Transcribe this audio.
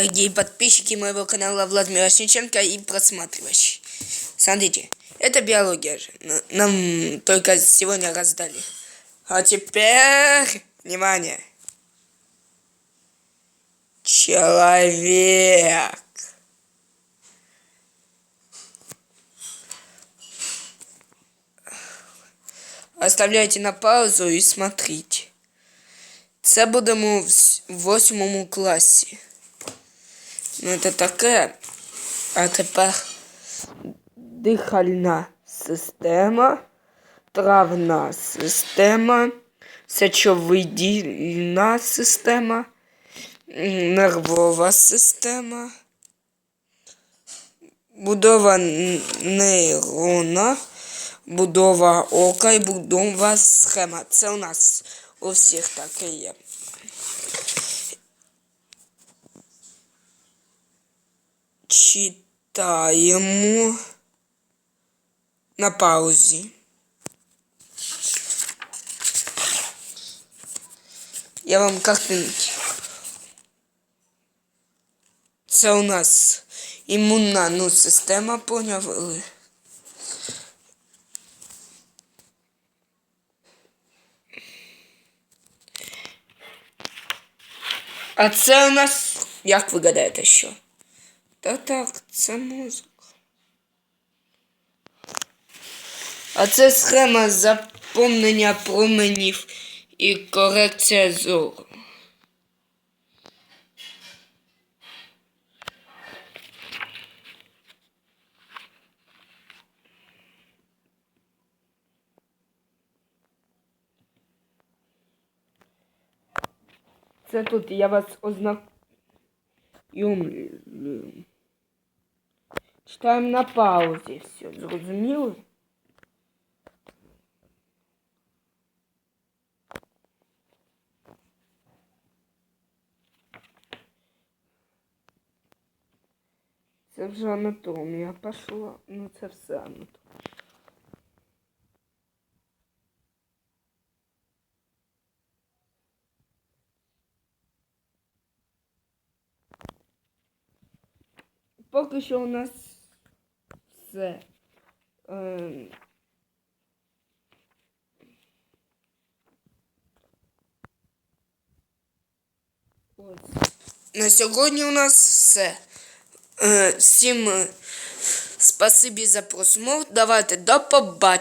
дорогие подписчики моего канала Владимир Осниченко и просматривающие. Смотрите, это биология же. Нам только сегодня раздали. А теперь, внимание. Человек. Оставляйте на паузу і смотрите. Це будемо в восьмому класі. Ну, це таке. А тепер дихальна система, травна система, сечовидільна система, нервова система, будова нейрона, будова ока і будова схема. Це у нас у всіх таке є. Читаємо на паузі. Я вам картинки. Це у нас імунна ну, система, поняли? А це у нас. Як ви гадаєте, що? Та так, це мозок. А це схема заповнення променів і корекція зору. Це тут я вас ознайомлю. Читаємо на паузі все, зрозуміли? Це вже анатомія пішла. Ну це все анатомія. Поки що у нас все. Ем, Ось. На сьогодні у нас все. Е, Всім е, спасибі за просмотр. Давайте до побачення.